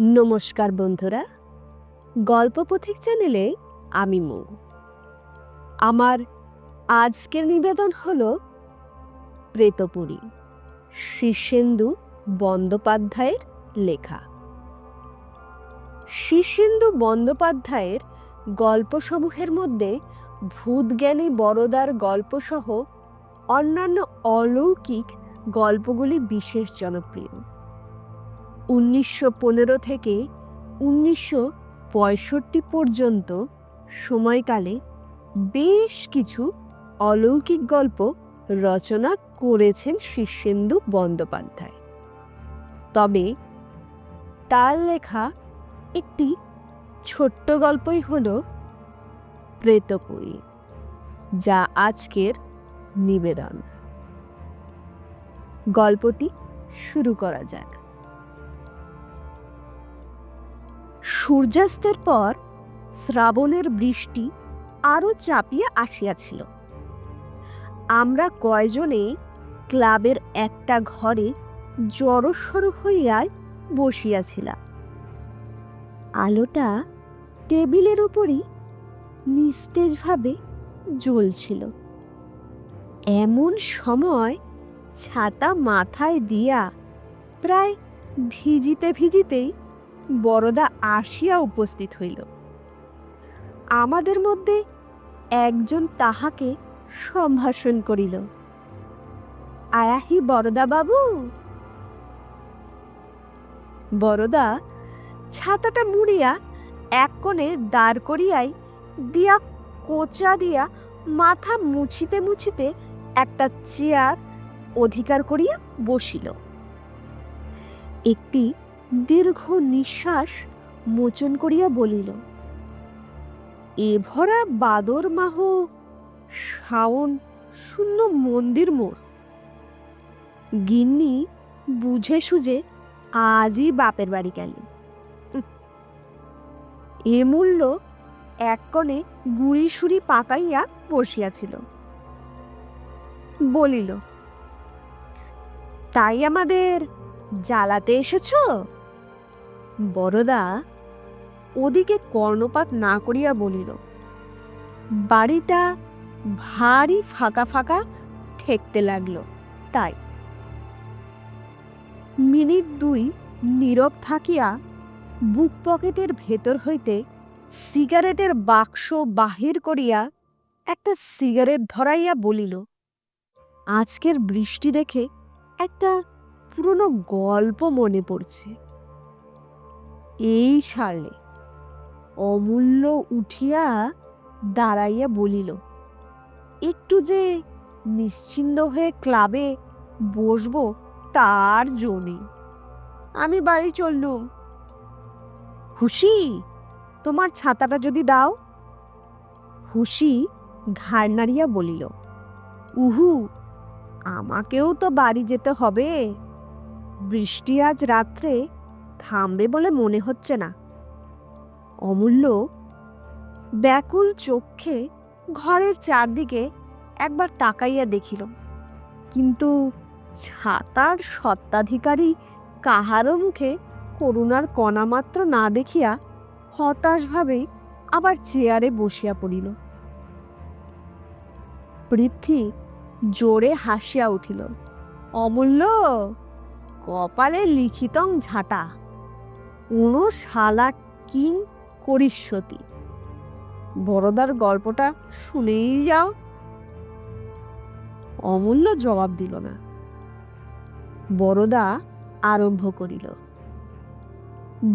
নমস্কার বন্ধুরা, গল্প পথিক চ্যানেলে আমি মৌ। আমার আজকের নিবেদন হল প্রেতপুরী, শীর্ষেন্দু বন্দ্যোপাধ্যায়ের লেখা। শীর্ষেন্দু বন্দ্যোপাধ্যায়ের গল্পসমূহের মধ্যে ভূতজ্ঞানী বড়দার গল্পসহ অন্যান্য অলৌকিক গল্পগুলি বিশেষ জনপ্রিয়। উনিশশো পনেরো থেকে উনিশশো পঁয়ষট্টি পর্যন্ত সময়কালে বেশ কিছু অলৌকিক গল্প রচনা করেছেন শীর্ষেন্দু বন্দ্যোপাধ্যায়। তবে তার লেখা একটি ছোট্ট গল্পই হল প্রেতপুরী, যা আজকের নিবেদন। গল্পটি শুরু করা যাক। সূর্যাস্তের পর শ্রাবণের বৃষ্টি আরও চাপিয়া আসিয়াছিল। আমরা কয়জনে ক্লাবের একটা ঘরে জড়সড় হইয়া বসিয়াছিলাম। আলোটা টেবিলের উপরই নিস্তেজভাবে জ্বলছিল। এমন সময় ছাতা মাথায় দিয়া প্রায় ভিজিতে ভিজিতেই বড়দা আসিয়া উপস্থিত হইল। আমাদের মধ্যে একজন তাহাকে সম্ভাষণ করিল। আয়াহি বরদা বাবু! বরদা ছাতাটা মুড়িয়া এক কোণে দাঁড় করিয়াই দিয়া কোচা দিয়া মাথা মুছিতে মুছিতে একটা চেয়ার অধিকার করিয়া বসিল। একটি দীর্ঘ নিঃশ্বাস মোচন করিয়া বলিল, এ ভরা বাদর মাহ, শাওন শূন্য মন্দির মোর। গিন্নি বুঝে সুঝে আজই বাপের বাড়ি গেলেন। এ মূল্য এক কোণে গুড়ি সুড়ি পাকাইয়া বসিয়াছিল। বলিল, তাই আমাদের জ্বালাতে এসেছ? বড়দা, ওদিকে কর্ণপাত না করিয়া বলিল, বাড়িটা ভারী ফাঁকা ফাঁকা ঠেকতে লাগল, তাই। মিনিট দুই নীরব থাকিয়া বুক পকেটের ভেতর হইতে সিগারেটের বাক্স বাহির করিয়া একটা সিগারেট ধরাইয়া বলিল, আজকের বৃষ্টি দেখে একটা পুরনো গল্প মনে পড়ছে। এই সালে অমূল্য উঠিয়া দাঁড়াইয়া বলিল, একটু যে নিশ্চিন্ত হয়ে ক্লাবে বসবো তার জো আমি বাড়ি চললুম। হুসি, তোমার ছাতাটা যদি দাও। হুসি ঘাড় নাড়িয়া বলিল, উহু, আমাকেও তো বাড়ি যেতে হবে। বৃষ্টি আজ রাত্রে থামবে বলে মনে হচ্ছে না। অমূল্য ব্যাকুল চক্ষে ঘরের চারদিকে একবার তাকাইয়া দেখিল, কিন্তু ছাতার সত্ত্বাধিকারী কাহারও মুখে করুণার কণামাত্র না দেখিয়া হতাশভাবেই আবার চেয়ারে বসিয়া পড়িল। পৃথ্বী জোরে হাসিয়া উঠিল, অমূল্য! কপালে লিখিতং ঝাঁটা। উনো শালা কিং করিষ্যতি। বড়দার গল্পটা শুনেই যাও। অমূল্য জবাব দিল না। বড়দা আরম্ভ করিল।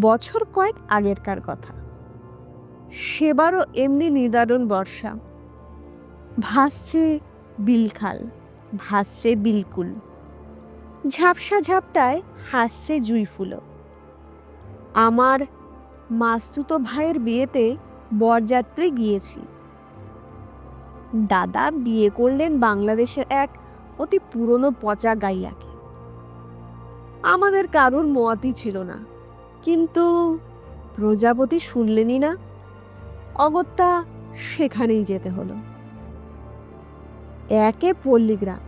বছর কয়েক আগেরকার কথা। সেবারও এমনি নিদারুণ বর্ষা। ভাসছে বিলখাল, ভাসছে বিলকুল। ঝাপসা ঝাপটায় হাসছে জুই ফুলো। আমার মাস্তুতো ভাইয়ের বিয়েতে বরযাত্রী গিয়েছি। দাদা বিয়ে করলেন বাংলাদেশের এক অতি পুরনো পচা গাইয়াকে। আমাদের কারুর মতই ছিল না, কিন্তু প্রজাপতি শুনলেনই না, অগত্যা সেখানেই যেতে হলো। একে পল্লীগ্রাম,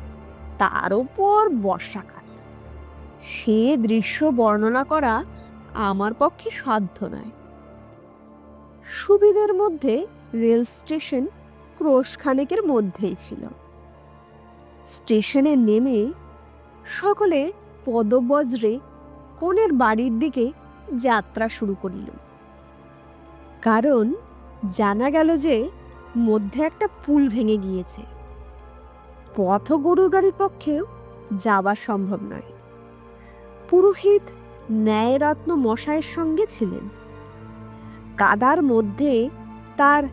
তার ওপর বর্ষাকাল। সে দৃশ্য বর্ণনা করা আমার পক্ষে সাধ্য নয়। সুবিধের মধ্যে রেল স্টেশন ক্রোশখানেকের মধ্যেই ছিল। স্টেশনে নেমে সকলে পদবজ্রে কনের বাড়ির দিকে যাত্রা শুরু করিল। কারণ জানা গেল যে মধ্যে একটা পুল ভেঙে গিয়েছে। পথ গরুর গাড়ির পক্ষেও যাওয়া সম্ভব নয়। পুরোহিত ন্যায়রত্ন মশাইয়ের সঙ্গে ছিলেন। কাদার মধ্যে তার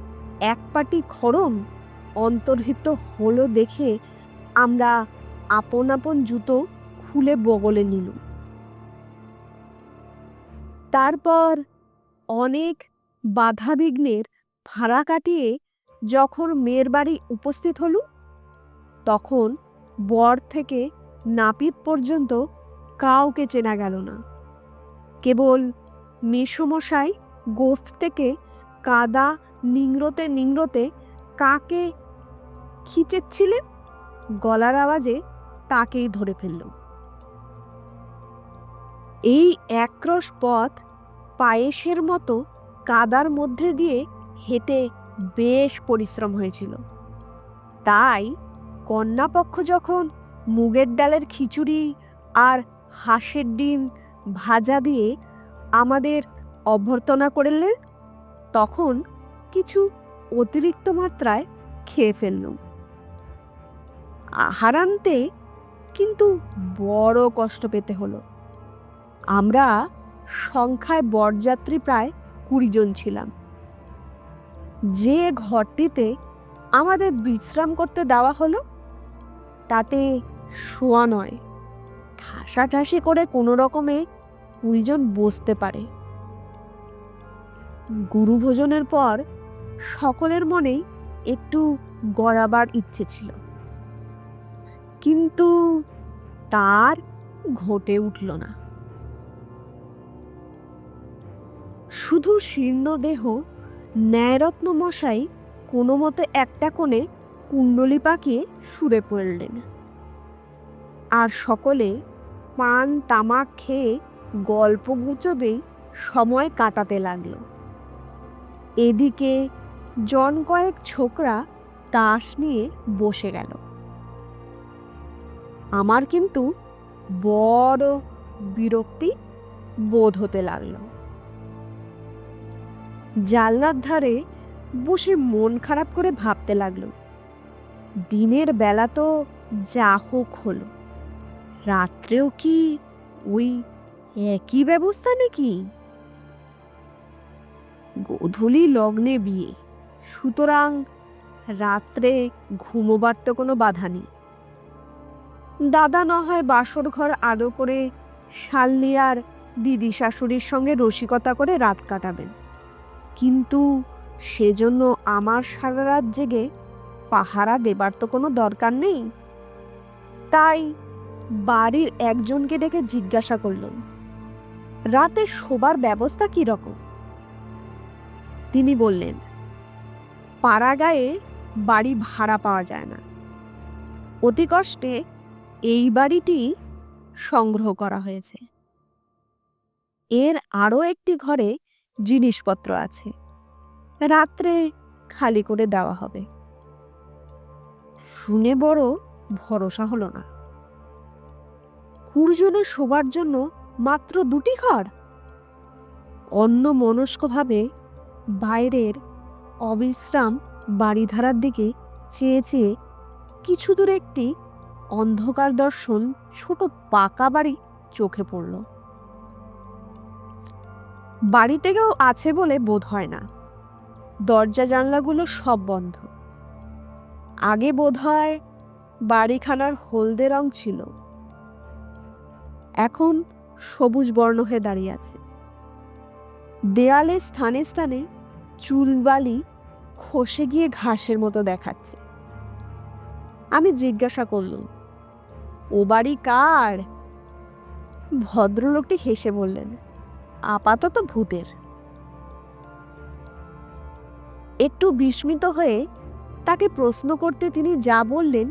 এক পাটি খড়ম অন্তর্হিত হলো দেখে আমরা আপন আপন জুতো খুলে বগলে নিলুম। তারপর অনেক বাধাবিঘ্নের ভাড়া কাটিয়ে যখন মেয়ের বাড়ি উপস্থিত হলুম, তখন বর থেকে নাপিত পর্যন্ত কাউকে চেনা গেল না। কেবল মেসমশাই গোফ থেকে কাদা নিংড়োতে নিংড়োতে কাকে খিচেচ্ছিলেন? গলার আওয়াজে তাকেই ধরে ফেলল। এই একরস পথ পায়েসের মতো কাদার মধ্যে দিয়ে হেঁটে বেশ পরিশ্রম হয়েছিল। তাই কন্যাপক্ষ যখন মুগের ডালের খিচুড়ি আর হাঁসের ডিম ভাজা দিয়ে আমাদের অভ্যর্থনা করলেন তখন কিছু অতিরিক্ত মাত্রায় খেয়ে ফেললুম। আহারান্তে কিন্তু বড় কষ্ট পেতে হলো। আমরা সংখ্যায় বরযাত্রী প্রায় কুড়ি জন ছিলাম। যে ঘরটিতে আমাদের বিশ্রাম করতে দেওয়া হলো, তাতে শোয়া নয়। ঠাসাঠাসি করে কোনো রকমে কুড়িজন বসতে পারে। গুরু ভোজনের পর সকলের মনেই একটু গড়াবার ইচ্ছে ছিল। কিন্তু তার ঘটে উঠল না। শুধু শীর্ণ দেহ ন্যায়রত্ন মশাই কোনো মতে একটা কোণে কুণ্ডলি পাকিয়ে সুরে পড়লেন। আর সকলে পান, তামাক খেয়ে গল্প গুজবেই সময় কাটাতে লাগল। এদিকে জন কয়েক ছোকরা তাস নিয়ে বসে গেল। আমার কিন্তু বড় বিরক্তি বোধ হতে লাগল। জানলার ধারে বসে মন খারাপ করে ভাবতে লাগল, দিনের বেলা তো যা হোক হলো। রাত্রেও কি ওই একই ব্যবস্থা নাকি? গোধূলি লগ্নে বিয়ে, সুতরাং রাত্রে ঘুমোবার তো কোনো বাধা নেই। দাদা না হয় বাসর ঘর আলো করে শালনিয়ার দিদি শাশুড়ির সঙ্গে রসিকতা করে রাত কাটাবেন। কিন্তু সেজন্য আমার সারা রাত জেগে পাহারা দেবার তো কোনো দরকার নেই। তাই বাড়ির একজনকে ডেকে জিজ্ঞাসা করলাম, রাতে শোবার ব্যবস্থা কী রকম? তিনি বললেন পাড়াগায়ে বাড়ি ভাড়া পাওয়া যায় না। অতি কষ্টে এই বাড়িটি সংগ্রহ করা হয়েছে। এর আরও একটি ঘরে জিনিসপত্র আছে। রাত্রে খালি করে দেওয়া হবে। শুনে বড় ভরসা হলো না। কুড়জনে শোবার জন্য মাত্র দুটি ঘর? অন্য মনস্কভাবে বাইরের অবিশ্রাম বাড়িধারার দিকে চেয়ে চেয়ে কিছু দূরে একটি অন্ধকার দর্শন ছোট পাকা বাড়ি চোখে পড়ল। বাড়িতে কেউ আছে বলে বোধ হয় না। দরজা জানলাগুলো সব বন্ধ। আগে বোধ হয় বাড়িখানার হলদে রং ছিল। এখন সবুজ বর্ণ হয়ে দাঁড়িয়ে আছে। দেয়ালে স্থানে স্থানে চুলবালি খসে গিয়ে ঘাসের মতো দেখাচ্ছে। আমি জিজ্ঞাসা করলুম, ও বাড়ি কার? ভদ্রলোকটি হেসে বললেন, আপাতত ভূতের। একটু বিস্মিত হয়ে তাকে প্রশ্ন করতে তিনি যা বললেন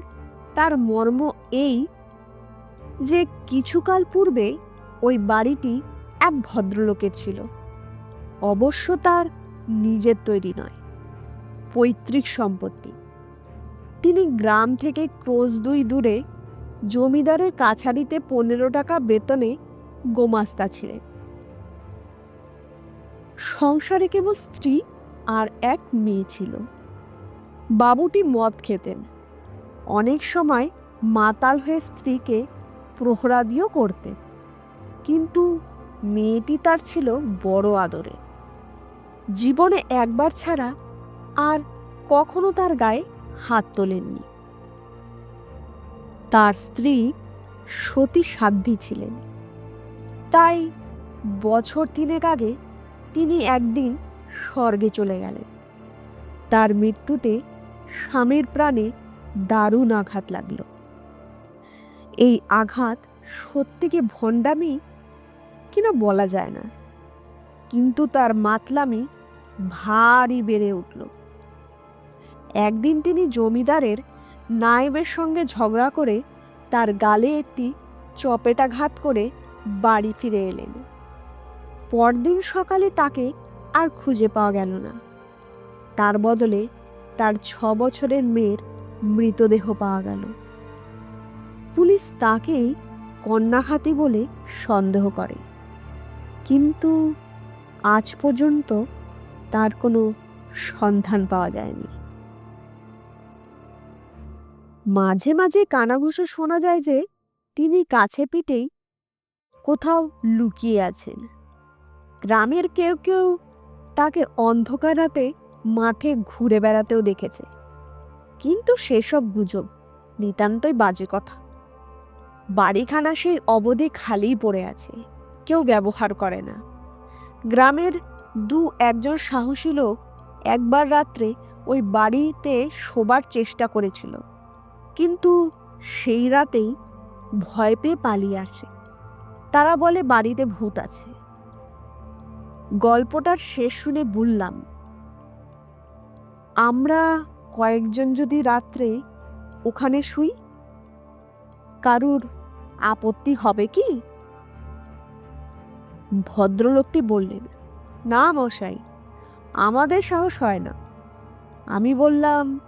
তার মর্ম এই যে কিছুকাল পূর্বে ওই বাড়িটি এক ভদ্রলোকের ছিল। অবশ্য তার নিজের তৈরি নয়, পৈতৃক সম্পত্তি। তিনি গ্রাম থেকে ক্রোজ দুই দূরে জমিদারের কাছারিতে পনেরো টাকা বেতনে গোমাস্তা ছিলেন। সংসারে কেবল স্ত্রী আর এক মেয়ে ছিল। বাবুটি মদ খেতেন। অনেক সময় মাতাল হয়ে স্ত্রীকে প্রহরাদিও করতেন। কিন্তু মেয়েটি তার ছিল বড় আদরে। জীবনে একবার ছাড়া আর কখনো তার গায়ে হাত তোলেননি। তার স্ত্রী সতী সাধ্যী ছিলেন। তাই বছর তিনেক আগে তিনি একদিন স্বর্গে চলে গেলেন। তার মৃত্যুতে স্বামীর প্রাণে দারুণ আঘাত লাগল। এই আঘাত সত্যিকে ভণ্ডামি? কিনা বলা যায় না। কিন্তু তার মাতলামি ভারী বেড়ে উঠল। একদিন তিনি জমিদারের নায়েবের সঙ্গে ঝগড়া করে তার গালে একটি চপেটাঘাত করে বাড়ি ফিরে এলেন। পরদিন সকালে তাকে আর খুঁজে পাওয়া গেল না। তার বদলে তার ছ বছরের মেয়ের মৃতদেহ পাওয়া গেল। পুলিশ তাকেই কন্যাহাতি বলে সন্দেহ করে। কিন্তু আজ পর্যন্ত তার কোনো সন্ধান পাওয়া যায়নি। মাঝে মাঝে কানাঘুষো শোনা যায় যে তিনি কাছে পিঠেই কোথাও লুকিয়ে আছেন। গ্রামের কেউ কেউ তাকে অন্ধকার রাতে মাঠে ঘুরে বেড়াতেও দেখেছে। কিন্তু সেসব গুজব নিতান্তই বাজে কথা। বাড়িখানা সেই অবধি খালিই পড়ে আছে, কেউ ব্যবহার করে না। গ্রামের দু একজন সাহসী লোক একবার রাত্রে ওই বাড়িতে শোবার চেষ্টা করেছিল, কিন্তু সেই রাতেই ভয় পেয়ে পালিয়ে আসে। তারা বলে বাড়িতে ভূত আছে। গল্পটার শেষ শুনে বললাম, আমরা কয়েকজন যদি রাত্রে ওখানে শুই, কারুর আপত্তি হবে কি? ভদ্রলোকটি বললেন, না মশাই, আমাদের সাহস হয় না। আমি বললাম,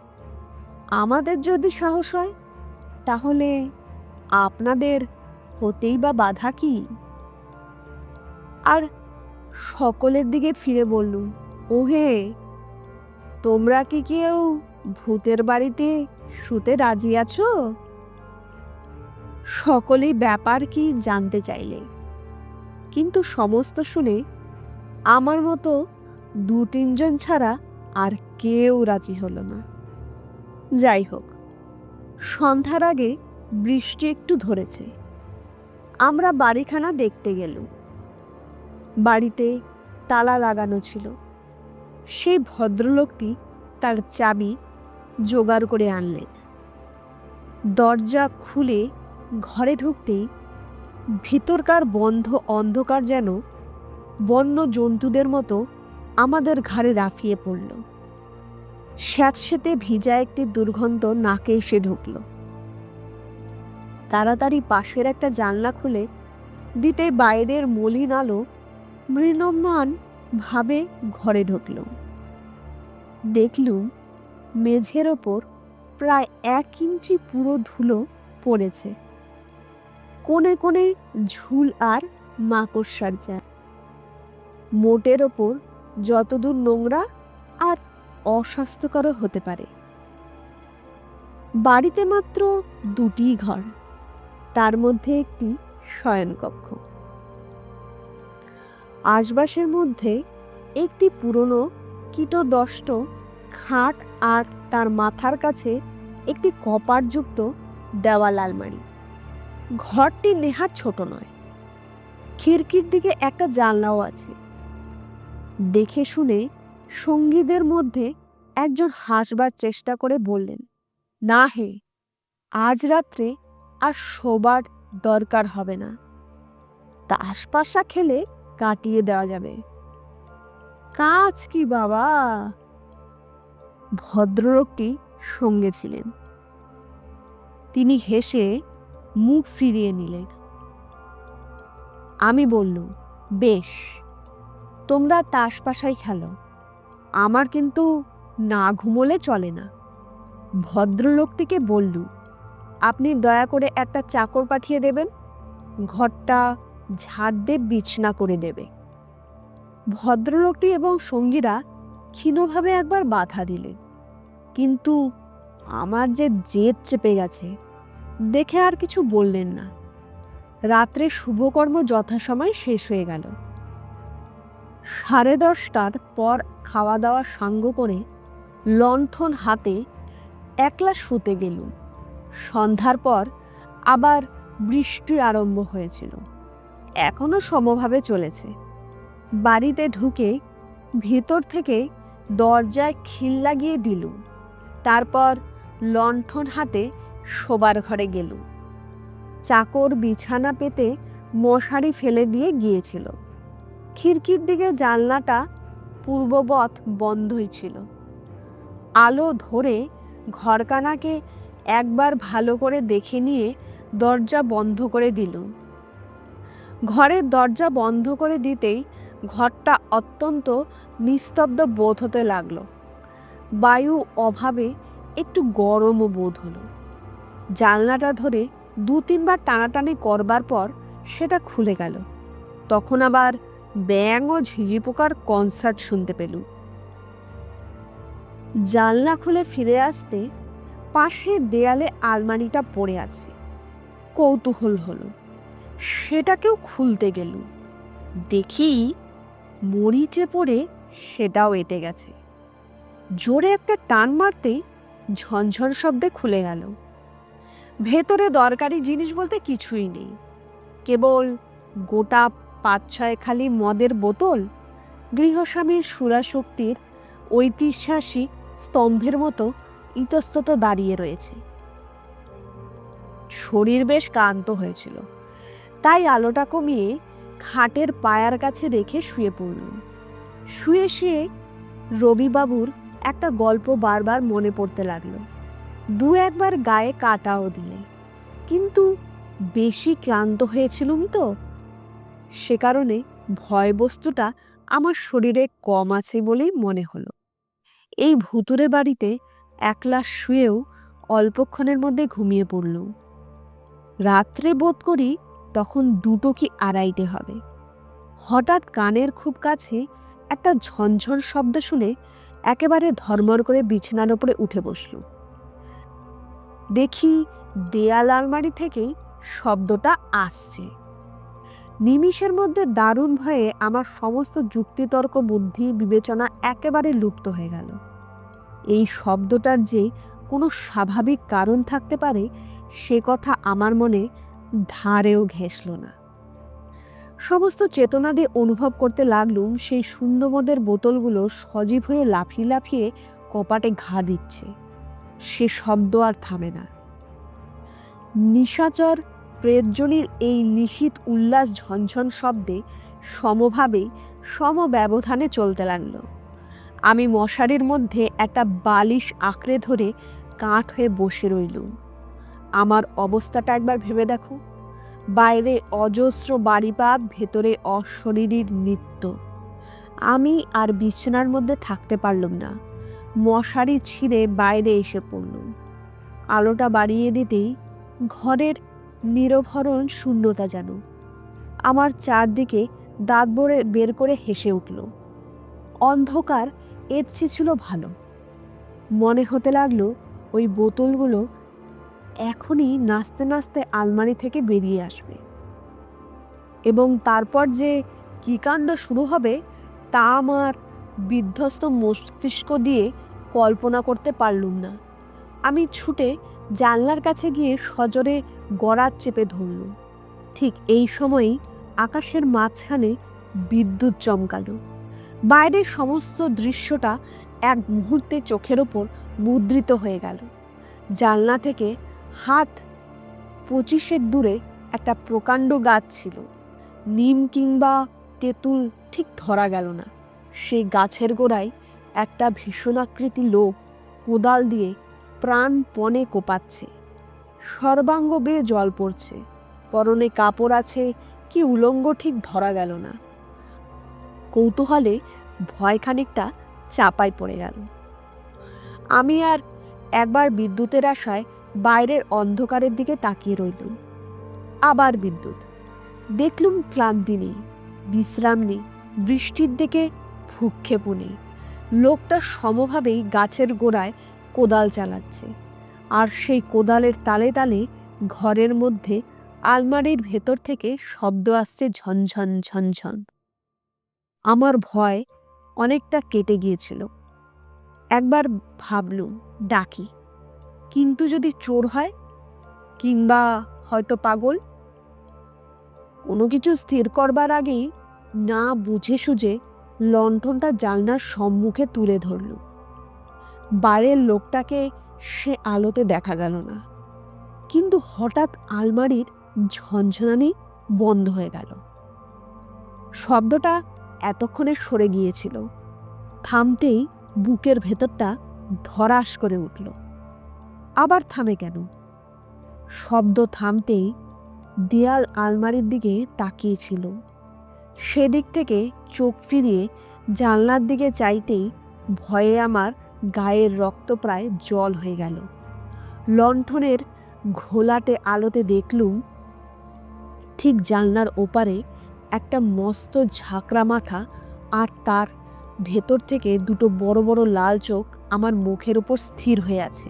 আমাদের যদি সাহস হয়, তাহলে আপনাদের হতেই বা বাধা কি? আর সকলের দিকে ফিরে বললুম, ওহে, তোমরা কি কেউ ভূতের বাড়িতে শুতে রাজি আছো? সকলেই ব্যাপার কি জানতে চাইলে। কিন্তু সমস্ত শুনে আমার মতো দু তিনজন ছাড়া আর কেউ রাজি হলো না। যাই হোক, সন্ধ্যার আগে বৃষ্টি একটু ধরেছে। আমরা বাড়িখানা দেখতে গেলুম। বাড়িতে তালা লাগানো ছিল। সেই ভদ্রলোকটি তার চাবি জোগাড় করে আনলেন। দরজা খুলে ঘরে ঢুকতেই ভিতরকার বন্ধ অন্ধকার যেন বন্য জন্তুদের মতো আমাদের ঘাড়ে রাফিয়ে পড়ল। স্যাঁতস্যাঁতে ভিজা একটি দুর্গন্ধ নাকে এসে ঢুকল। তাড়াতাড়ি পাশের একটা জানলা খুলে দিতে বাইরের মলিন আলো মৃণমান ভাবে ঘরে ঢুকল। দেখলুম মেঝের ওপর প্রায় এক ইঞ্চি পুরো ধুলো পড়েছে। কোণে কোণে ঝুল আর মাকড়সার যা মোটের ওপর যতদূর নোংরা আর অস্বাস্থ্যকর হতে পারে। বাড়িতে মাত্র দুটি ঘর, তার মধ্যে একটি শয়নকক্ষ। আশবাসের মধ্যে একটি পুরনো কীটদষ্ট খাট আর তার মাথার কাছে একটি কপারযুক্ত দেওয়াল আলমারি। ঘরটি নেহাত ছোট নয়। খিড়কির দিকে একটা জানলাও আছে। দেখে শুনে সঙ্গীদের মধ্যে একজন হাসবার চেষ্টা করে বললেন, না হে, আজ রাত্রে আর শোবার দরকার হবে না। তাসপাশা খেলে কাটিয়ে দেওয়া যাবে। কাজ কি বাবা? ভদ্রলোকটি সঙ্গে ছিলেন। তিনি হেসে মুখ ফিরিয়ে নিলেন আমি বললুম, বেশ, তোমরা তাস পাশাই খেলো। আমার কিন্তু না ঘুমোলে চলে না। ভদ্রলোকটিকে বললু আপনি দয়া করে একটা চাকর পাঠিয়ে দেবেন। ঘরটা ঝাড় দিয়ে বিছনা করে দেবে। ভদ্রলোকটি এবং সঙ্গীরা ক্ষীণভাবে একবার বাধা দিলেন। কিন্তু আমার যে জেদ চেপে গেছে দেখে আর কিছু বললেন না। রাত্রে শুভকর্ম যথাসময় শেষ হয়ে গেল। সাড়ে দশটার পর খাওয়া দাওয়া সাঙ্গ করে লণ্ঠন হাতে একলা শুতে গেলুম। সন্ধ্যার পর আবার বৃষ্টি আরম্ভ হয়েছিল। এখনও সমভাবে চলেছে। বাড়িতে ঢুকে ভেতর থেকে দরজায় খিল লাগিয়ে দিলুম। তারপর লণ্ঠন হাতে শোবার ঘরে গেলুম। চাকর বিছানা পেতে মশারি ফেলে দিয়ে গিয়েছিল। খিড়কির দিকে জানলাটা পূর্ববৎ বন্ধই ছিল। আলো ধরে ঘরকানাকে একবার ভালো করে দেখে নিয়ে দরজা বন্ধ করে দিলুম। ঘরের দরজা বন্ধ করে দিতেই ঘরটা অত্যন্ত নিস্তব্ধ বোধ হতে লাগল। বায়ু অভাবে একটু গরমও বোধ হলো। জানলাটা ধরে দু তিনবার টানাটানি করবার পর সেটা খুলে গেল। তখন আবার ব্যাং ও ঝিঝি পোকার কনসার্ট শুনতে পেলুম। জানলা খুলে ফিরে আসতে পাশে দেয়ালে আলমারিটা পড়ে আছে। কৌতূহল হলো। সেটাকেও খুলতে গেলুম। দেখি মরিচে পড়ে সেটাও এঁটে গেছে। জোরে একটা টান মারতেই ঝনঝন শব্দে খুলে গেল। ভেতরে দরকারি জিনিস বলতে কিছুই নেই। কেবল গোটা পাঁচ ছয় খালি মদের বোতল, গৃহস্বামীর সুরাশক্তির ঐতিহাসিক স্তম্ভের মতো ইতস্তত দাঁড়িয়ে রয়েছে। শরীর বেশ ক্লান্ত হয়েছিল, তাই আলোটা কমিয়ে খাটের পায়ার কাছে রেখে শুয়ে পড়লুম। শুয়ে শুয়ে রবিবাবুর একটা গল্প বারবার মনে পড়তে লাগল। দু একবার গায়ে কাটাও দিলে কিন্তু বেশি ক্লান্ত হয়েছিলুম তো। সে কারণে ভয় বস্তুটা আমার শরীরে কম আছে বলেই মনে হলো। এই ভুতুরে বাড়িতে একলা শুয়েও অল্পক্ষণের মধ্যে ঘুমিয়ে পড়লুম। রাত্রে বোধ করি তখন দুটো কি আড়াইটে হবে। হঠাৎ কানের খুব কাছে একটা ঝনঝন শব্দ শুনে একেবারে ধর্মর করে বিছানার ওপরে উঠে বসলুম। দেখি দেয়াল আলমারি থেকেই শব্দটা আসছে। নিমিষের মধ্যে দারুণ ভয়ে আমার সমস্ত যুক্তিতর্ক, বুদ্ধি, বিবেচনা একেবারে লুপ্ত হয়ে গেল। এই শব্দটার যে কোনো স্বাভাবিক কারণ থাকতে পারে, সে কথা আমার মনে ধারেও ঘেঁষল না। সমস্ত চেতনা দিয়ে অনুভব করতে লাগলুম, সেই শূন্যমদের বোতলগুলো সজীব হয়ে লাফিয়ে লাফিয়ে কপাটে ঘা দিচ্ছে। সে শব্দ আর থামে না। নিশাচর প্রেতজনীর এই নিশীত উল্লাস ঝনঝন শব্দে সমভাবে সমব্যবধানে চলতে লাগল। আমি মশারির মধ্যে একটা বালিশ আঁকড়ে ধরে কাঠ হয়ে বসে রইলুম। আমার অবস্থাটা একবার ভেবে দেখো। বাইরে অজস্র বাড়িপাত, ভেতরে অশরীরীর নৃত্য। আমি আর বিছানার মধ্যে থাকতে পারলুম না। মশারি ছিঁড়ে বাইরে এসে পড়লুম আলোটা বাড়িয়ে দিতেই ঘরের নিরভরণ শূন্যতা যেন আমার চারদিকে দাঁত ভরে বের করে হেসে উঠল। অন্ধকার এর চেয়ে ছিল ভালো। মনে হতে লাগল ওই বোতলগুলো এখনই নাচতে নাচতে আলমারি থেকে বেরিয়ে আসবে। এবং তারপর যে কী কাণ্ড শুরু হবে তা আমার বিধ্বস্ত মস্তিষ্ক দিয়ে কল্পনা করতে পারলুম না। আমি ছুটে জানলার কাছে গিয়ে সজোরে গড়াত চেপে ধরলুম। ঠিক এই সময়েই আকাশের মাঝখানে বিদ্যুৎ চমকালো। বাইরের সমস্ত দৃশ্যটা এক মুহূর্তে চোখের ওপর মুদ্রিত হয়ে গেল। জানলা থেকে হাত পঁচিশের দূরে একটা প্রকাণ্ড গাছ ছিল। নিম কিংবা তেঁতুল ঠিক ধরা গেল না। সেই গাছের গোড়ায় একটা ভীষণাকৃতি লোক কোদাল দিয়ে প্রাণপণে কোপাচ্ছে। সর্বাঙ্গ বেয়ে জল পড়ছে। পরনে কাপড় আছে কি উলঙ্গ ঠিক ধরা গেল না। কৌতূহলে ভয় খানিকটা চাপায় পড়ে গেল। আমি আর একবার বিদ্যুতের আশায় বাইরের অন্ধকারের দিকে তাকিয়ে রইলুম। আবার বিদ্যুৎ। দেখলুম ক্লান্তি নেই, বিশ্রাম নেই, বৃষ্টির দিকে ভূক্ষেপও নেই। লোকটা সমভাবেই গাছের গোড়ায় কোদাল চালাচ্ছে। আর সেই কোদালের তালে তালে ঘরের মধ্যে আলমারির ভেতর থেকে শব্দ আসছে ঝনঝন ঝনঝন আমার ভয় অনেকটা কেটে গিয়েছিল। একবার ভাবলুম, ডাকি, কিন্তু যদি চোর হয়? কিংবা হয়তো পাগল? কোনো কিছু স্থির করবার আগেই না বুঝে সুঝে লণ্ঠনটা জানলার সম্মুখে তুলে ধরল। বাইরের লোকটাকে সে আলোতে দেখা গেল না। কিন্তু হঠাৎ আলমারির ঝনঝনানি বন্ধ হয়ে গেল। শব্দটা এতক্ষণে সরে গিয়েছিল। থামতেই বুকের ভেতরটা ধরাস করে উঠল। আবার থামে কেন? শব্দ থামতেই দেয়াল আলমারির দিকে তাকিয়েছিল সেদিক থেকে চোখ ফিরিয়ে জানলার দিকে চাইতেই ভয়ে আমার গায়ের রক্ত প্রায় জল হয়ে গেল। লণ্ঠনের ঘোলাটে আলোতে দেখলুম, ঠিক জানলার ওপারে একটা মস্ত ঝাঁকড়া মাথা আর তার ভেতর থেকে দুটো বড় বড় লাল চোখ আমার মুখের ওপর স্থির হয়ে আছে।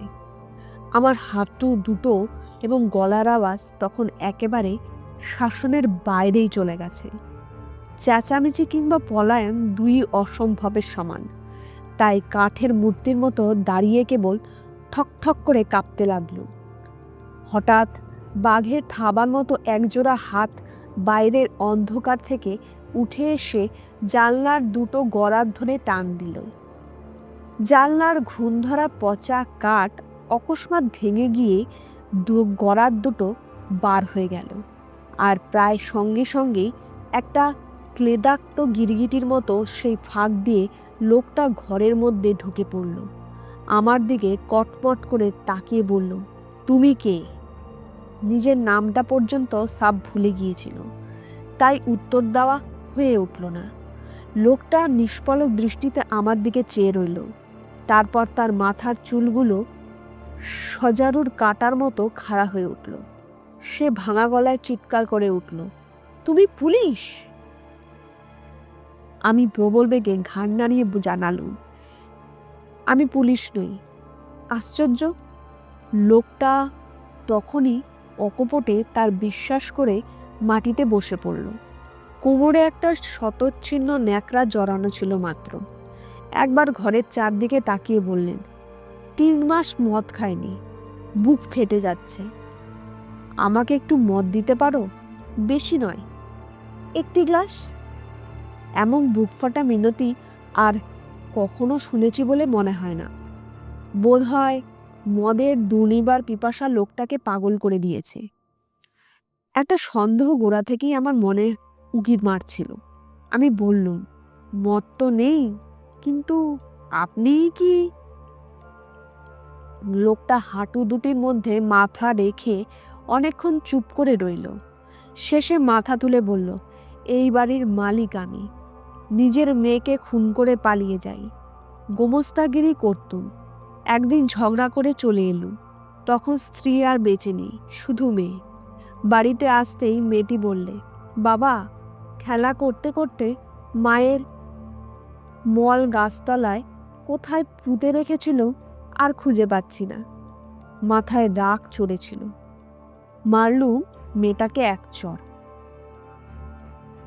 আমার হাঁটু দুটো এবং গলার আওয়াজ তখন একেবারে শাসনের বাইরেই চলে গেছে। চেঁচামেচি কিংবা পলায়ন দুই অসম্ভবের সমান। তাই কাঠের মূর্তির মতো দাঁড়িয়ে কেবল ঠক ঠক করে কাঁপতে লাগল। হঠাৎ বাঘের থাবার মতো একজোড়া হাত বাইরের অন্ধকার থেকে উঠে এসে জানলার দুটো গড়ার ধরে টান দিল। জানলার ঘুণ ধরা পচা কাঠ অকস্মাৎ ভেঙে গিয়ে দু গড়ার দুটো বার হয়ে গেল। আর প্রায় সঙ্গে সঙ্গেই একটা ক্লেদাক্ত গিরগিটির মতো সেই ফাঁক দিয়ে লোকটা ঘরের মধ্যে ঢুকে পড়ল। আমার দিকে কটমট করে তাকিয়ে বলল, তুমি কে? নিজের নামটা পর্যন্ত সাপ ভুলে গিয়েছিল। তাই উত্তর দেওয়া হয়ে উঠল না। লোকটা নিষ্পলক দৃষ্টিতে আমার দিকে চেয়ে রইল। তারপর তার মাথার চুলগুলো সজারুর কাটার মতো খাড়া হয়ে উঠল। সে ভাঙা গলায় চিৎকার করে উঠল, তুমি পুলিশ? আমি প্রবল বেগে ঘাড় নাড়িয়ে জানালুম। আমি পুলিশ নই। আশ্চর্য, লোকটা তখনই অকপটে তার বিশ্বাস করে মাটিতে বসে পড়ল। কোমরে একটা শতচ্ছিন্ন ন্যাকড়া জড়ানো ছিল মাত্র। একবার ঘরের চারদিকে তাকিয়ে বললেন, তিন মাস মদ খায়নি বুক ফেটে যাচ্ছে। আমাকে একটু মদ দিতে পারো? বেশি নয়। একটি গ্লাস? এমন বুক ফাটা মিনতি আর কখনো শুনেছি বলে মনে হয় না। বোধ হয় মদের দুর্নিবার পিপাসা লোকটাকে পাগল করে দিয়েছে। একটা সন্দেহ গোড়া থেকেই আমার মনে উকি মারছিল। আমি বললুম, মদ তো নেই, কিন্তু আপনি কি? লোকটা হাঁটু দুটির মধ্যে মাথা রেখে অনেকক্ষণ চুপ করে রইল। শেষে মাথা তুলে বলল, এই বাড়ির মালিক আমি। নিজের মেয়েকে খুন করে পালিয়ে যাই। গোমস্তাগিরি করতুম। একদিন ঝগড়া করে চলে এলুম তখন স্ত্রী আর বেঁচে নেই, শুধু মেয়ে। বাড়িতে আসতেই মেয়েটি বললে, বাবা, খেলা করতে করতে মায়ের মল গাছতলায় কোথায় পুঁতে রেখেছিল আর খুঁজে পাচ্ছি না। মাথায় রাগ চড়েছিল। মারলু মেয়েটাকে এক চর।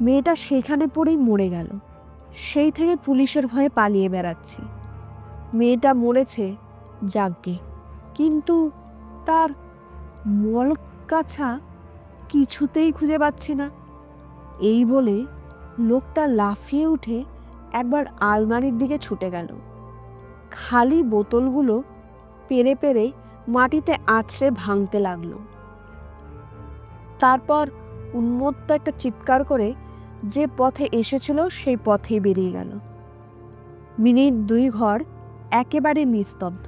মেয়েটা সেখানে পড়েই মরে গেল। সেই থেকে পুলিশের ভয়ে পালিয়ে বেড়াচ্ছি। মেয়েটা মরেছে যাগ্গে কিন্তু তার মল কাছা কিছুতেই খুঁজে পাচ্ছি না। এই বলে লোকটা লাফিয়ে উঠে একবার আলমারির দিকে ছুটে গেল। খালি বোতলগুলো পেরে পেরে মাটিতে আছড়ে ভাঙতে লাগল। তারপর উন্মত্ত একটা চিৎকার করে যে পথে এসেছিল সেই পথেই বেরিয়ে গেল। মিনিট দুই ঘর একেবারে নিস্তব্ধ।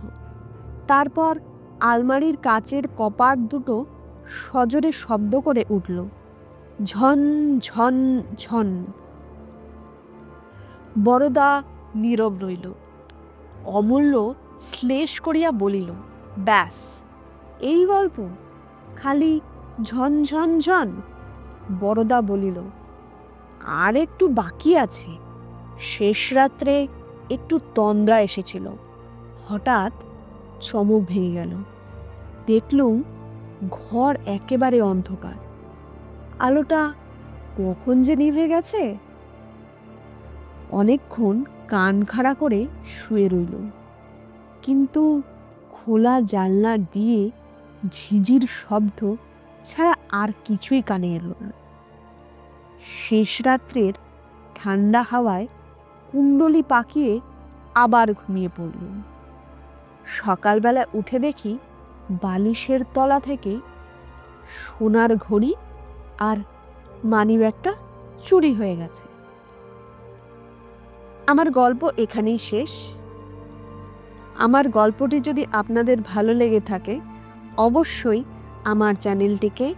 তারপর আলমারির কাচের কপাট দুটো সজোরে শব্দ করে উঠল, ঝন ঝন ঝন। বড়দা নীরব রইল, অমূল্য শ্লেষ করিয়া বলিল, ব্যাস, এই গল্প? খালি ঝন ঝন ঝন? বড়দা বলিল আর একটু বাকি আছে। শেষ রাত্রে একটু তন্দ্রা এসেছিল। হঠাৎ চমক ভেঙে গেল। দেখলুম ঘর একেবারে অন্ধকার। আলোটা কখন যে নিভে গেছে? অনেকক্ষণ কান খাড়া করে শুয়ে রইলুম। কিন্তু খোলা জানলা দিয়ে ঝিঝির শব্দ ছাড়া আর কিছুই কানে এলো না। শেষ রাত্রের ঠান্ডা হাওয়ায় কুণ্ডলি পাকিয়ে আবার ঘুমিয়ে পড়লুম। সকালবেলা উঠে দেখি বালিশের তলা থেকে সোনার ঘড়ি আর মানিব্যাগটা চুরি হয়ে গেছে। আমার গল্প এখানেই শেষ। আমার গল্পটি যদি আপনাদের ভালো লেগে থাকে, অবশ্যই আমার চ্যানেলটিকে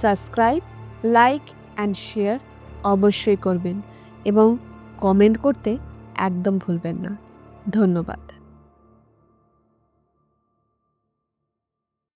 সাবস্ক্রাইব, লাইক, অ্যান্ড শেয়ার অবশ্যই করবেন এবং কমেন্ট করতে একদম ভুলবেন না। ধন্যবাদ।